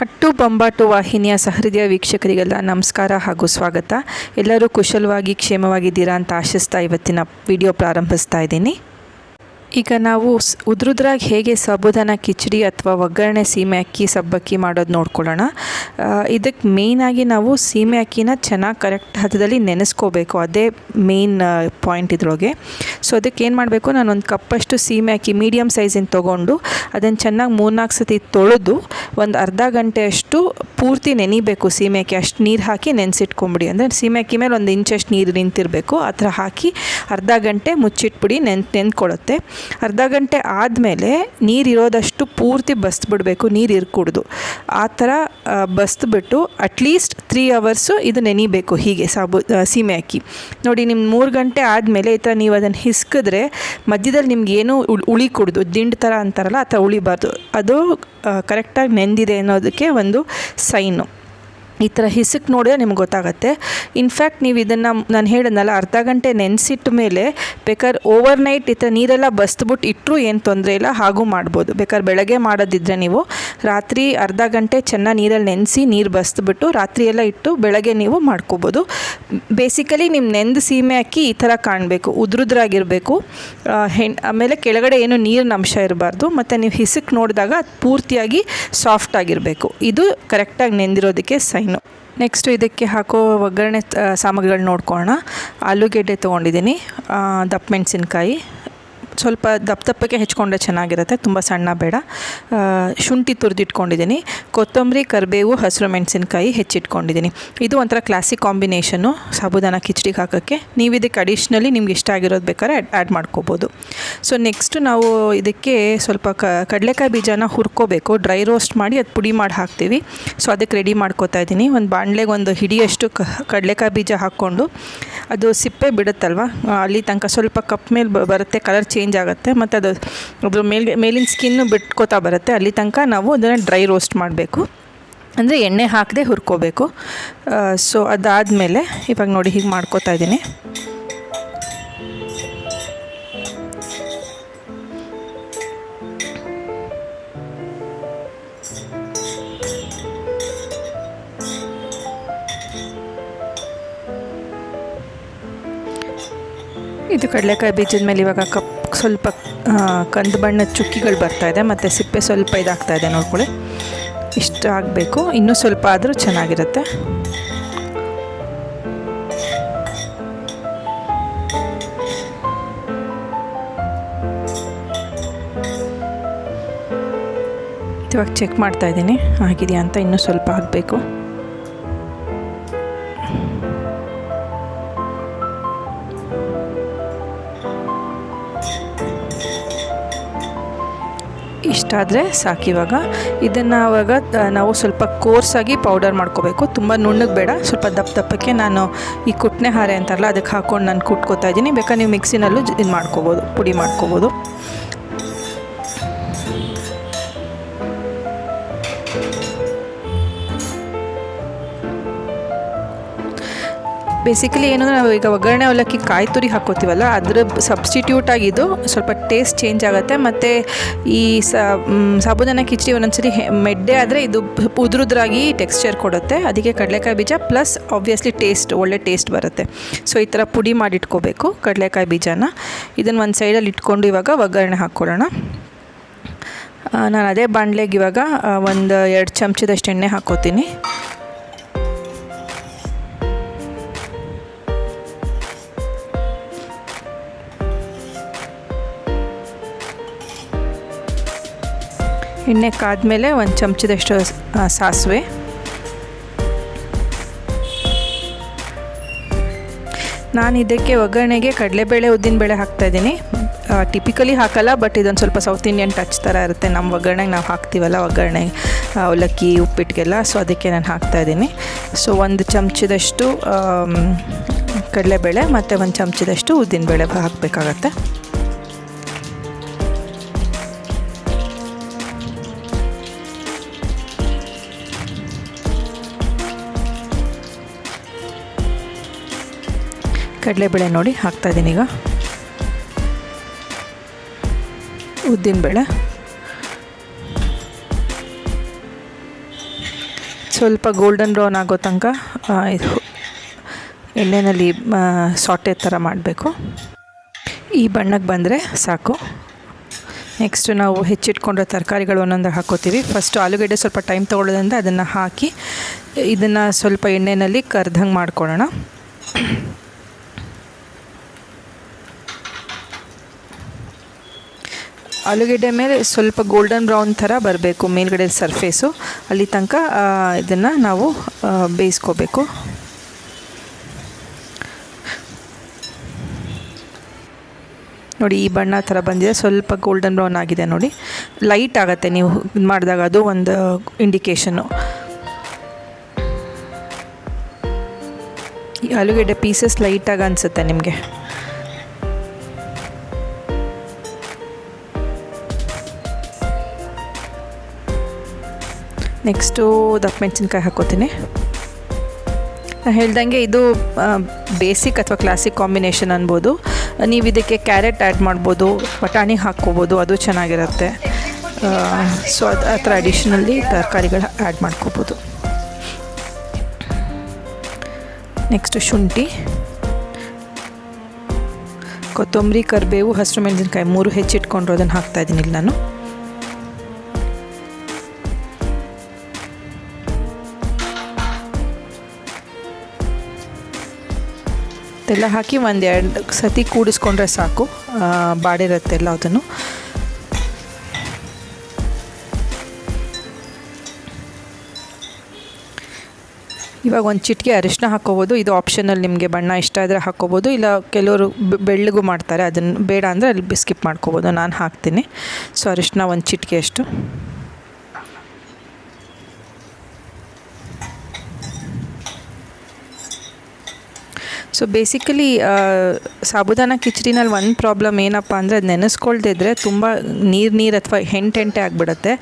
ಅಟ್ಟು ಬೊಂಬಾಟು ವಾಹಿನಿಯ ಸಹೃದಯ ವೀಕ್ಷಕರಿಗೆಲ್ಲ ನಮಸ್ಕಾರ ಹಾಗೂ ಸ್ವಾಗತ. ಎಲ್ಲರೂ ಕುಶಲವಾಗಿ ಕ್ಷೇಮವಾಗಿದ್ದೀರಾ ಅಂತ ಆಶಿಸ್ತಾ ಇವತ್ತಿನ ವಿಡಿಯೋ ಪ್ರಾರಂಭಿಸ್ತಾ ಇದ್ದೀನಿ. ಈಗ ನಾವು ಉದ್ರುದ್ರಾಗಿ ಹೇಗೆ ಸಾಬುದಾನ ಕಿಚಡಿ ಅಥವಾ ಒಗ್ಗರಣೆ ಸೀಮೆ ಅಕ್ಕಿ, ಸಬ್ಬಕ್ಕಿ ಮಾಡೋದು ನೋಡ್ಕೊಳ್ಳೋಣ. ಇದಕ್ಕೆ ಮೇಯ್ನಾಗಿ ನಾವು ಸೀಮೆ ಅಕ್ಕಿನ ಚೆನ್ನಾಗಿ ಕರೆಕ್ಟ್ ಹದದಲ್ಲಿ ನೆನೆಸ್ಕೋಬೇಕು. ಅದೇ ಮೇಯ್ನ್ ಪಾಯಿಂಟ್ ಇದ್ರೊಳಗೆ. ಸೊ ಅದಕ್ಕೆ ಏನು ಮಾಡಬೇಕು? ನಾನು ಒಂದು ಕಪ್ಪಷ್ಟು ಸೀಮೆ ಅಕ್ಕಿ ಮೀಡಿಯಮ್ ಸೈಜಿನ ತೊಗೊಂಡು ಅದನ್ನು ಚೆನ್ನಾಗಿ ಮೂರ್ನಾಲ್ಕು ಸತಿ ತೊಳೆದು ಒಂದು ಅರ್ಧ ಗಂಟೆಯಷ್ಟು ಪೂರ್ತಿ ನೆನಿಬೇಕು ಸೀಮೆ ಅಕ್ಕಿ. ಅಷ್ಟು ನೀರು ಹಾಕಿ ನೆನೆಸಿಟ್ಕೊಂಬಿಡಿ. ಅಂದರೆ ಸೀಮೆ ಅಕ್ಕಿ ಮೇಲೆ ಒಂದು ಇಂಚಷ್ಟು ನೀರು ನಿಂತಿರಬೇಕು. ಆ ಥರ ಹಾಕಿ ಅರ್ಧ ಗಂಟೆ ಮುಚ್ಚಿಟ್ಬಿಡಿ ನೆನ್ ನೆನ್ಕೊಳ್ಳುತ್ತೆ ಅರ್ಧ ಗಂಟೆ ಆದಮೇಲೆ ನೀರಿರೋದಷ್ಟು ಪೂರ್ತಿ ಬಸ್ಬಿಡಬೇಕು ನೀರು ಇರ್ಕೂಡ್ದು ಆ ಥರ ಬಸ್ದ್ಬಿಟ್ಟು ಅಟ್ಲೀಸ್ಟ್ ತ್ರೀ ಅವರ್ಸು ಇದು ನೆನಿಬೇಕು ಹೀಗೆ ಸಾಬು ಸೀಮೆ ಅಕ್ಕಿ. ನೋಡಿ ನಿಮ್ಮ ಮೂರು ಗಂಟೆ ಆದಮೇಲೆ ಈ ಥರ ನೀವು ಅದನ್ನು ಹಿಸ್ಕಿದ್ರೆ ಮಧ್ಯದಲ್ಲಿ ನಿಮ್ಗೆ ಏನೂ ಉಳ್ ಉಳಿ ಕುಡ್ದು ದಿಂಡು ಥರ ಅಂತಾರಲ್ಲ, ಆ ಥರ ಉಳಿಬಾರ್ದು. ಅದು ಕರೆಕ್ಟಾಗಿ ನೆಂದಿದೆ ಅನ್ನೋದಕ್ಕೆ ಒಂದು ಸೈನು ಈ ಥರ ಹಿಸಕ್ಕೆ ನೋಡಿದ್ರೆ ನಿಮ್ಗೆ ಗೊತ್ತಾಗುತ್ತೆ. ಇನ್ಫ್ಯಾಕ್ಟ್ ನೀವು ಇದನ್ನು ನಾನು ಹೇಳಿದ್ನಲ್ಲ, ಅರ್ಧ ಗಂಟೆ ನೆನೆಸಿಟ್ಟ ಮೇಲೆ ಬೇಕಾದ್ರೆ ಓವರ್ ನೈಟ್ ಈ ಥರ ನೀರೆಲ್ಲ ಬಸ್ದ್ಬಿಟ್ಟು ಇಟ್ಟರೂ ಏನು ತೊಂದರೆ ಇಲ್ಲ, ಹಾಗೂ ಮಾಡ್ಬೋದು. ಬೇಕಾದ್ರೆ ಬೆಳಗ್ಗೆ ಮಾಡೋದಿದ್ರೆ ನೀವು ರಾತ್ರಿ ಅರ್ಧ ಗಂಟೆ ಚೆನ್ನಾಗಿ ನೀರಲ್ಲಿ ನೆನೆಸಿ ನೀರು ಬಸ್ದುಬಿಟ್ಟು ರಾತ್ರಿ ಎಲ್ಲ ಇಟ್ಟು ಬೆಳಗ್ಗೆ ನೀವು ಮಾಡ್ಕೋಬೋದು. ಬೇಸಿಕಲಿ ನಿಮ್ಮ ನೆಂದು ಸೀಮೆ ಅಕ್ಕಿ ಈ ಥರ ಕಾಣಬೇಕು, ಉದ್ರುದ್ರಾಗಿರಬೇಕು. ಹೆಣ್, ಆಮೇಲೆ ಕೆಳಗಡೆ ಏನು ನೀರಿನ ಅಂಶ ಇರಬಾರ್ದು, ಮತ್ತು ನೀವು ಹಿಸಕ್ಕೆ ನೋಡಿದಾಗ ಅದು ಪೂರ್ತಿಯಾಗಿ ಸಾಫ್ಟ್ ಆಗಿರಬೇಕು. ಇದು ಕರೆಕ್ಟಾಗಿ ನೆಂದಿರೋದಕ್ಕೆ ಸೈನು. ನೆಕ್ಸ್ಟು ಇದಕ್ಕೆ ಹಾಕೋ ಒಗ್ಗರಣೆ ಸಾಮಗ್ರಿಗಳು ನೋಡ್ಕೊಳ್ಳೋಣ ಆಲೂಗೆಡ್ಡೆ ತೊಗೊಂಡಿದ್ದೀನಿ ದಪ್ಪ ಮೆಣಸಿನ್ಕಾಯಿ. ಸ್ವಲ್ಪ ದಪ್ಪ ದಪ್ಪಕ್ಕೆ ಹೆಚ್ಕೊಂಡ್ರೆ ಚೆನ್ನಾಗಿರುತ್ತೆ, ತುಂಬ ಸಣ್ಣ ಬೇಡ. ಶುಂಠಿ ತುರಿದಿಟ್ಕೊಂಡಿದ್ದೀನಿ. ಕೊತ್ತಂಬರಿ, ಕರಿಬೇವು, ಹಸಿರು ಮೆಣಸಿನ್ಕಾಯಿ ಹೆಚ್ಚಿಟ್ಕೊಂಡಿದ್ದೀನಿ. ಇದು ಒಂಥರ ಕ್ಲಾಸಿಕ್ ಕಾಂಬಿನೇಷನ್ನು ಸಾಬುದಾನ ಕಿಚಡಿಗೆ ಹಾಕೋಕ್ಕೆ ನೀವು ಇದಕ್ಕೆ ಅಡಿಷ್ನಲಿ ನಿಮ್ಗೆ ಇಷ್ಟ ಆಗಿರೋದು ಬೇಕಾದ್ರೆ ಆ್ಯಡ್ ಮಾಡ್ಕೋಬೋದು. ಸೊ ನೆಕ್ಸ್ಟು ನಾವು ಇದಕ್ಕೆ ಸ್ವಲ್ಪ ಕ ಕಡಲೆಕಾಯಿ ಬೀಜನ ಹುರ್ಕೋಬೇಕು. ಡ್ರೈ ರೋಸ್ಟ್ ಮಾಡಿ ಅದು ಪುಡಿ ಮಾಡಿ ಹಾಕ್ತೀವಿ. ಸೊ ಅದಕ್ಕೆ ರೆಡಿ ಮಾಡ್ಕೋತಾ ಇದ್ದೀನಿ. ಒಂದು ಬಾಣಲೆಗೆ ಒಂದು ಹಿಡಿಯಷ್ಟು ಕಡಲೆಕಾಯಿ ಬೀಜ ಹಾಕ್ಕೊಂಡು ಅದು ಸಿಪ್ಪೆ ಬಿಡುತ್ತಲ್ವ? ಅಲ್ಲಿ ತನಕ ಸ್ವಲ್ಪ ಕಪ್ ಮೇಲೆ ಬರುತ್ತೆ ಕಲರ್ ಚೇಂಜ್ ಆಗುತ್ತೆ. ಮತ್ತು ಅದು ಅದ್ರ ಮೇಲ್ಗೆ ಮೇಲಿನ ಸ್ಕಿನ್ನು ಬಿಟ್ಕೋತಾ ಬರುತ್ತೆ. ಅಲ್ಲಿ ತನಕ ನಾವು ಅದನ್ನು ಡ್ರೈ ರೋಸ್ಟ್ ಮಾಡಬೇಕು. ಅಂದರೆ ಎಣ್ಣೆ ಹಾಕದೆ ಹುರ್ಕೋಬೇಕು. ಸೊ ಅದಾದಮೇಲೆ ಇವಾಗ ನೋಡಿ ಹೀಗೆ ಮಾಡ್ಕೋತಾ ಇದ್ದೀನಿ. ಇದು ಕಡಲೆಕಾಯಿ ಬೀಜದ ಮೇಲೆ ಇವಾಗ ಕಪ್ ಸ್ವಲ್ಪ ಕಂದು ಬಣ್ಣದ ಚುಕ್ಕಿಗಳು ಬರ್ತಾ ಇದೆ, ಮತ್ತು ಸಿಪ್ಪೆ ಸ್ವಲ್ಪ ಇದಾಗ್ತಾ ಇದೆ ನೋಡ್ಕೊಳ್ಳಿ. ಇಷ್ಟು ಆಗಬೇಕು. ಇನ್ನೂ ಸ್ವಲ್ಪ ಆದರೂ ಚೆನ್ನಾಗಿರುತ್ತೆ. ಇವಾಗ ಚೆಕ್ ಮಾಡ್ತಾ ಇದ್ದೀನಿ. ಆಗಿದೆಯಾ ಅಂತ ಇನ್ನೂ ಸ್ವಲ್ಪ ಆಗಬೇಕು. ಇಷ್ಟಾದರೆ ಸಾಕಿವಾಗ ಇದನ್ನು ಆವಾಗ ನಾವು ಸ್ವಲ್ಪ ಕೋರ್ಸಾಗಿ ಪೌಡರ್ ಮಾಡ್ಕೋಬೇಕು. ತುಂಬ ನುಣ್ಣಗೆ ಬೇಡ. ಸ್ವಲ್ಪ ದಪ್ಪ ದಪ್ಪಕ್ಕೆ ನಾನು ಈ ಕುಟ್ನೆ ಹಾರೆ ಅಂತಾರಲ್ಲ, ಅದಕ್ಕೆ ಹಾಕ್ಕೊಂಡು ನಾನು ಕುಟ್ಕೋತಾ ಇದ್ದೀನಿ. ಬೇಕಾದ್ರೆ ನೀವು ಮಿಕ್ಸಿನಲ್ಲೂ ಇದು ಮಾಡ್ಕೋಬೋದು ಪುಡಿ ಮಾಡ್ಕೋಬೋದು. ಬೇಸಿಕಲಿ ಏನಂದ್ರೆ ನಾವು ಈಗ ಒಗ್ಗರಣೆ ಅವಲಕ್ಕಿ ಕಾಯಿ ತುರಿ ಹಾಕೋತೀವಲ್ಲ, ಅದ್ರ ಸಬ್ಸ್ಟಿಟ್ಯೂಟ್ ಆಗಿದ್ದು ಸ್ವಲ್ಪ ಟೇಸ್ಟ್ ಚೇಂಜ್ ಆಗುತ್ತೆ. ಮತ್ತು ಈ ಸಾಬುದಾನ ಕಿಚಡಿ ಒಂದೊಂದ್ಸರಿ ಮೆಡ್ಡೆ ಆದರೆ ಇದು ಉದುರುದ್ರಾಗಿ ಟೆಕ್ಸ್ಚರ್ ಕೊಡುತ್ತೆ. ಅದಕ್ಕೆ ಕಡಲೆಕಾಯಿ ಬೀಜ ಪ್ಲಸ್ ಆಬ್ವಿಯಸ್ಲಿ ಟೇಸ್ಟ್ ಒಳ್ಳೆ ಟೇಸ್ಟ್ ಬರುತ್ತೆ. ಸೊ ಈ ಥರ ಪುಡಿ ಮಾಡಿಟ್ಕೋಬೇಕು ಕಡಲೆಕಾಯಿ ಬೀಜನ. ಇದನ್ನು ಒಂದು ಸೈಡಲ್ಲಿ ಇಟ್ಕೊಂಡು ಇವಾಗ ಒಗ್ಗರಣೆ ಹಾಕ್ಕೊಳ್ಳೋಣ ನಾನು ಅದೇ ಬಾಣಲೆಗೆ ಇವಾಗ ಒಂದು ಎರಡು ಚಮಚದಷ್ಟು ಎಣ್ಣೆ ಹಾಕೋತೀನಿ. ಎಣ್ಣೆ ಕಾದ್ಮೇಲೆ ಒಂದು ಚಮಚದಷ್ಟು ಸಾಸಿವೆ. ನಾನು ಇದಕ್ಕೆ ಒಗ್ಗರಣೆಗೆ ಕಡಲೆಬೇಳೆ, ಉದ್ದಿನಬೇಳೆ ಹಾಕ್ತಾಯಿದ್ದೀನಿ ಟಿಪಿಕಲಿ ಹಾಕಲ್ಲ ಬಟ್ ಇದೊಂದು ಸ್ವಲ್ಪ ಸೌತ್ ಇಂಡಿಯನ್ ಟಚ್ ಥರ ಇರುತ್ತೆ. ನಮ್ಮ ಒಗ್ಗರಣೆಗೆ ನಾವು ಹಾಕ್ತೀವಲ್ಲ ಒಗ್ಗರಣೆ ಅವಲಕ್ಕಿ ಉಪ್ಪಿಟ್ಟಿಗೆಲ್ಲ ಸೊ ಅದಕ್ಕೆ ನಾನು ಹಾಕ್ತಾಯಿದ್ದೀನಿ ಸೊ ಒಂದು ಚಮಚದಷ್ಟು ಕಡಲೆಬೇಳೆ ಮತ್ತು ಒಂದು ಚಮಚದಷ್ಟು ಉದ್ದಿನಬೇಳೆ ಹಾಕಬೇಕಾಗತ್ತೆ. ಕಡಲೆಬೇಳೆ ನೋಡಿ ಹಾಕ್ತಾಯಿದ್ದೀನಿ ಈಗ. ಉದ್ದಿನಬೇಳೆ. ಸ್ವಲ್ಪ ಗೋಲ್ಡನ್ ಬ್ರೌನ್ ಆಗೋ ತನಕ ಎಣ್ಣೆಯಲ್ಲಿ ಸಾಟೆ ಥರ ಮಾಡಬೇಕು. ಈ ಬಣ್ಣಕ್ಕೆ ಬಂದರೆ ಸಾಕು. ನೆಕ್ಸ್ಟು ನಾವು ಹೆಚ್ಚಿಟ್ಕೊಂಡಿರೋ ತರಕಾರಿಗಳು ಒಂದೊಂದು ಹಾಕೋತೀವಿ. ಫಸ್ಟು ಆಲೂಗಡ್ಡೆ ಸ್ವಲ್ಪ ಟೈಮ್ ತೊಗೊಳ್ಳೋದ್ರಿಂದ ಅದನ್ನು ಹಾಕಿ, ಇದನ್ನು ಸ್ವಲ್ಪ ಎಣ್ಣೆಯಲ್ಲಿ ಕರ್ದಂಗೆ ಮಾಡ್ಕೊಳ್ಳೋಣ. ಆಲೂಗೆಡ್ಡೆ ಮೇಲೆ ಸ್ವಲ್ಪ ಗೋಲ್ಡನ್ ಬ್ರೌನ್ ಥರ ಬರಬೇಕು, ಮೇಲ್ಗಡೆ ಸರ್ಫೇಸು ಅಲ್ಲಿ ತನಕ ಇದನ್ನು ನಾವು ಬೇಯಿಸ್ಕೋಬೇಕು. ನೋಡಿ, ಈ ಬಣ್ಣ ಥರ ಬಂದಿದೆ. ಸ್ವಲ್ಪ ಗೋಲ್ಡನ್ ಬ್ರೌನ್ ಆಗಿದೆ ನೋಡಿ. ಲೈಟ್ ಆಗುತ್ತೆ ನೀವು ಇದು ಮಾಡಿದಾಗ, ಅದು ಒಂದು ಇಂಡಿಕೇಷನ್ನು ಈ ಆಲೂಗೆಡ್ಡೆ ಪೀಸಸ್ ಲೈಟಾಗಿ ಅನಿಸುತ್ತೆ ನಿಮಗೆ. ನೆಕ್ಸ್ಟು ದಪ್ಪ ಮೆಣಸಿನ್ಕಾಯಿ ಹಾಕೋತೀನಿ ನಾನು ಹೇಳ್ದಂಗೆ ಇದು ಬೇಸಿಕ್ ಅಥವಾ ಕ್ಲಾಸಿಕ್ ಕಾಂಬಿನೇಷನ್ ಅನ್ಬೋದು. ನೀವು ಇದಕ್ಕೆ ಕ್ಯಾರೆಟ್ ಆ್ಯಡ್ ಮಾಡ್ಬೋದು, ಬಟಾಣಿ ಹಾಕ್ಕೋಬೋದು, ಅದು ಚೆನ್ನಾಗಿರುತ್ತೆ. ಸೊ ಅದು, ಆ ಥರ ಅಡಿಷ್ನಲ್ಲಿ ತರಕಾರಿಗಳು ಆ್ಯಡ್ ಮಾಡ್ಕೋಬೋದು. ನೆಕ್ಸ್ಟು ಶುಂಠಿ. ಕೊತ್ತಂಬರಿ, ಕರಿಬೇವು, ಹಸಿರು ಮೆಣಸಿನ್ಕಾಯಿ ಮೂರು ಹೆಚ್ಚಿಟ್ಕೊಂಡ್ರು ಅದನ್ನು ಹಾಕ್ತಾಯಿದ್ದೀನಿ ಇಲ್ಲಿ ನಾನು. ಎಲ್ಲ ಹಾಕಿ ಒಂದು ಎರಡು ಸತಿ ಕೂಡಿಸ್ಕೊಂಡ್ರೆ ಸಾಕು. ಬಾಡಿರುತ್ತೆ ಎಲ್ಲ ಅದನ್ನು. ಇವಾಗ ಒಂದು ಚಿಟಿಕೆ ಅರಿಶಿನ ಹಾಕ್ಕೋಬೋದು ಇದು ಆಪ್ಷನಲ್ ನಿಮಗೆ ಬಣ್ಣ ಇಷ್ಟ ಆದರೆ ಹಾಕ್ಕೋಬೋದು ಇಲ್ಲ ಕೆಲವರು ಬೆಳ್ಳಗೂ ಮಾಡ್ತಾರೆ. ಅದನ್ನು ಬೇಡ ಅಂದರೆ ಅಲ್ಲಿ ಸ್ಕಿಪ್ ಮಾಡ್ಕೋಬೋದು. ನಾನು ಹಾಕ್ತೀನಿ. ಸೊ ಅರಿಶಿನ ಒಂದು ಚಿಟಿಕೆ ಅಷ್ಟು. ಸೊ ಬೇಸಿಕಲಿ ಸಾಬುದಾನ ಕಿಚಡಿನಲ್ಲಿ ಒಂದು ಪ್ರಾಬ್ಲಮ್ ಏನಪ್ಪ ಅಂದರೆ ಅದು ನೆನೆಸ್ಕೊಳ್ದಿದ್ರೆ ತುಂಬ ನೀರು ನೀರು ಅಥವಾ ಹೆಂಟೆಂಟೆ ಹೆಂಟೆ ಆಗಿಬಿಡುತ್ತೆ.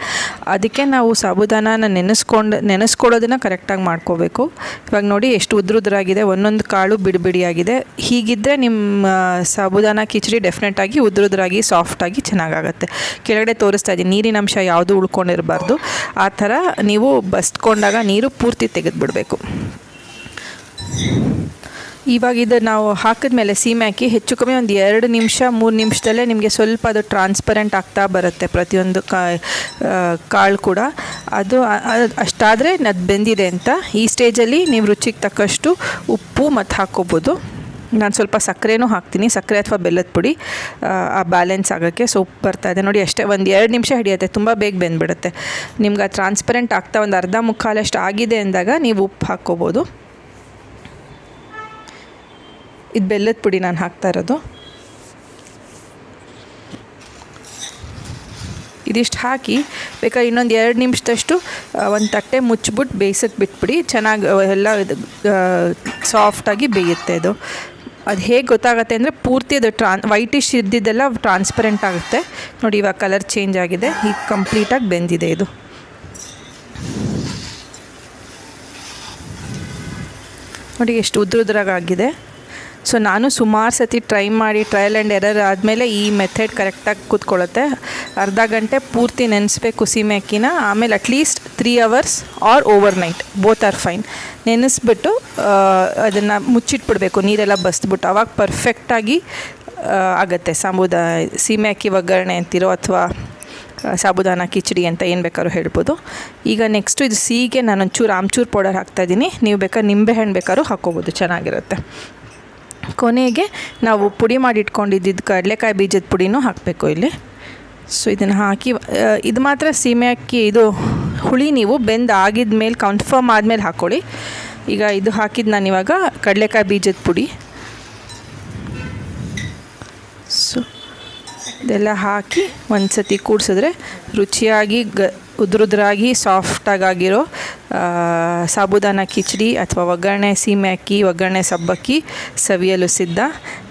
ಅದಕ್ಕೆ ನಾವು ಸಾಬುದಾನನ ನೆನೆಸ್ಕೊಂಡು, ನೆನೆಸ್ಕೊಳ್ಳೋದನ್ನು ಕರೆಕ್ಟಾಗಿ ಮಾಡ್ಕೋಬೇಕು. ಇವಾಗ ನೋಡಿ ಎಷ್ಟು ಉದ್ರುದ್ರಾಗಿದೆ, ಒಂದೊಂದು ಕಾಳು ಬಿಡಿಬಿಡಿಯಾಗಿದೆ. ಹೀಗಿದ್ದರೆ ನಿಮ್ಮ ಸಾಬುದಾನ ಕಿಚಡಿ ಡೆಫಿನೆಟಾಗಿ ಉದ್ರುದ್ರಾಗಿ ಸಾಫ್ಟಾಗಿ ಚೆನ್ನಾಗಾಗತ್ತೆ. ಕೆಳಗಡೆ ತೋರಿಸ್ತಾ ಇದ್ದೀನಿ, ನೀರಿನ ಅಂಶ ಯಾವುದೂ ಉಳ್ಕೊಂಡಿರಬಾರ್ದು. ಆ ಥರ ನೀವು ಬಸ್ಕೊಂಡಾಗ ನೀರು ಪೂರ್ತಿ ತೆಗೆದುಬಿಡಬೇಕು. ಇವಾಗ ಇದು ನಾವು ಹಾಕಿದ್ಮೇಲೆ ಸೀಮೆ ಹಾಕಿ ಹೆಚ್ಚು ಕಮ್ಮಿ ಒಂದು ಎರಡು ನಿಮಿಷ, ಮೂರು ನಿಮಿಷದಲ್ಲೇ ನಿಮಗೆ ಸ್ವಲ್ಪ ಅದು ಟ್ರಾನ್ಸ್ಪರೆಂಟ್ ಆಗ್ತಾ ಬರುತ್ತೆ ಪ್ರತಿಯೊಂದು ಕಾಳು ಕೂಡ. ಅದು ಅಷ್ಟಾದರೆ ಅದು ಬೆಂದಿದೆ ಅಂತ. ಈ ಸ್ಟೇಜಲ್ಲಿ ನೀವು ರುಚಿಗೆ ತಕ್ಕಷ್ಟು ಉಪ್ಪು ಮತ್ತು ಹಾಕ್ಕೋಬೋದು ನಾನು ಸ್ವಲ್ಪ ಸಕ್ಕರೆನೂ ಹಾಕ್ತೀನಿ ಸಕ್ಕರೆ ಅಥವಾ ಬೆಲ್ಲದ ಪುಡಿ. ಆ ಬ್ಯಾಲೆನ್ಸ್ ಆಗೋಕ್ಕೆ ಸೊಪ್ಪು ಬರ್ತಾ ಇದೆ. ನೋಡಿ ಅಷ್ಟೇ, ಒಂದು ಎರಡು ನಿಮಿಷ ಹಿಡಿಯುತ್ತೆ, ತುಂಬ ಬೇಗ ಬೆಂದ್ಬಿಡುತ್ತೆ. ನಿಮ್ಗೆ ಆ ಟ್ರಾನ್ಸ್ಪರೆಂಟ್ ಆಗ್ತಾ ಒಂದು ಅರ್ಧ ಮುಕ್ಕಾಲಷ್ಟು ಆಗಿದೆ ಅಂದಾಗ ನೀವು ಉಪ್ಪು ಹಾಕ್ಕೋಬೋದು ಇದು ಬೆಲ್ಲದ ಪುಡಿ ನಾನು ಹಾಕ್ತಾ ಇರೋದು. ಇದಿಷ್ಟು ಹಾಕಿ ಬೇಕಾದ್ರೆ ಇನ್ನೊಂದು ಎರಡು ನಿಮಿಷದಷ್ಟು ಒಂದು ತಟ್ಟೆ ಮುಚ್ಚಿಬಿಟ್ಟು ಬೇಯಿಸೋಕ್ಕೆ ಬಿಟ್ಬಿಡಿ. ಚೆನ್ನಾಗಿ ಎಲ್ಲ ಇದು ಸಾಫ್ಟಾಗಿ ಬೇಯುತ್ತೆ ಅದು. ಅದು ಹೇಗೆ ಗೊತ್ತಾಗುತ್ತೆ ಅಂದರೆ ಪೂರ್ತಿ ಅದು ಟ್ರಾನ್ ವೈಟಿಶ್ ಇದ್ದಿದ್ದೆಲ್ಲ ಟ್ರಾನ್ಸ್ಪರೆಂಟ್ ಆಗುತ್ತೆ. ನೋಡಿ ಇವಾಗ ಕಲರ್ ಚೇಂಜ್ ಆಗಿದೆ. ಈಗ ಕಂಪ್ಲೀಟಾಗಿ ಬೆಂದಿದೆ ಇದು. ನೋಡಿ ಎಷ್ಟು ಉದ್ರುದ್ರಾಗಿದೆ ಸೊ ನಾನು ಸುಮಾರು ಸತಿ ಟ್ರೈ ಮಾಡಿ ಟ್ರಯಲ್ ಆ್ಯಂಡ್ ಎರರ್ ಆದಮೇಲೆ ಈ ಮೆಥಡ್ ಕರೆಕ್ಟಾಗಿ ಕೂತ್ಕೊಳ್ಳುತ್ತೆ. ಅರ್ಧ ಗಂಟೆ ಪೂರ್ತಿ ನೆನೆಸ್ಬೇಕು ಸೀಮೆ ಅಕ್ಕಿನ. ಆಮೇಲೆ at least three hours or over night both are fine ನೆನೆಸ್ಬಿಟ್ಟು ಅದನ್ನು ಮುಚ್ಚಿಟ್ಬಿಡ್ಬೇಕು. ನೀರೆಲ್ಲ ಬಸ್ದ್ಬಿಟ್ಟು. ಅವಾಗ ಪರ್ಫೆಕ್ಟಾಗಿ ಆಗುತ್ತೆ. ಸಾಂಬುದ, ಸೀಮೆ ಅಕ್ಕಿ ಒಗ್ಗರಣೆ ಅಂತಿರೋ ಅಥವಾ ಸಾಬುದಾನ, ಕಿಚಡಿ ಅಂತ ಏನು ಬೇಕಾದ್ರೂ ಹೇಳ್ಬೋದು. ಈಗ ನೆಕ್ಸ್ಟು ಇದು ಸೀಗೆ ನಾನು ಒಂಚೂರು ಆಮ್ಚೂರು ಪೌಡರ್ ಹಾಕ್ತಾಯಿದ್ದೀನಿ ನೀವು ಬೇಕಾದ್ರೆ ನಿಂಬೆಹಣ್ಣು ಬೇಕಾದ್ರೂ ಹಾಕ್ಕೋಬೋದು. ಚೆನ್ನಾಗಿರುತ್ತೆ. ಕೊನೆಗೆ ನಾವು ಪುಡಿ ಮಾಡಿ ಇಟ್ಕೊಂಡಿದ್ದು ಕಡಲೆಕಾಯಿ ಬೀಜದ ಪುಡಿನೂ ಹಾಕಬೇಕು ಇಲ್ಲಿ. ಸೊ ಇದನ್ನು ಹಾಕಿ ಇದು ಮಾತ್ರ ಸೀಮೆ ಅಕ್ಕಿ ಇದು ಹುಳಿ ನೀವು ಬೆಂದು ಆಗಿದ ಮೇಲೆ ಕನ್ಫರ್ಮ್ ಆದಮೇಲೆ ಹಾಕ್ಕೊಳ್ಳಿ ಈಗ ಇದು ಹಾಕಿದ್ದು ನಾನು ಇವಾಗ ಕಡಲೆಕಾಯಿ ಬೀಜದ ಪುಡಿ. ಸೊ ಇದೆಲ್ಲ ಹಾಕಿ ಒಂದು ಸತಿ ಕೂಡಿಸಿದ್ರೆ ರುಚಿಯಾಗಿ ಗ, ಉದ್ರುದ್ರಾಗಿ ಸಾಫ್ಟಾಗಿರೋ ಸಾಬುದಾನ ಕಿಚಡಿ ಅಥವಾ ಒಗ್ಗರಣೆ ಸೀಮೆ ಅಕ್ಕಿ, ಒಗ್ಗರಣೆ ಸಬ್ಬಕ್ಕಿ ಸವಿಯಲು ಸಿದ್ಧ.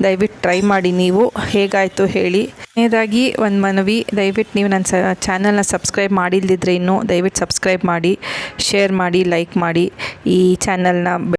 ದಯವಿಟ್ಟು ಟ್ರೈ ಮಾಡಿ ನೀವು. ಹೇಗಾಯಿತು ಹೇಳಿ. ಕೊನೆಯದಾಗಿ ಒಂದು ಮನವಿ, ದಯವಿಟ್ಟು ನೀವು ನನ್ನ ಸ ಚಾನಲ್ನ ಸಬ್ಸ್ಕ್ರೈಬ್ ಮಾಡಿಲ್ದಿದ್ರೆ ಇನ್ನೂ ದಯವಿಟ್ಟು ಸಬ್ಸ್ಕ್ರೈಬ್ ಮಾಡಿ ಶೇರ್ ಮಾಡಿ ಲೈಕ್ ಮಾಡಿ. ಈ ಚಾನಲ್ನ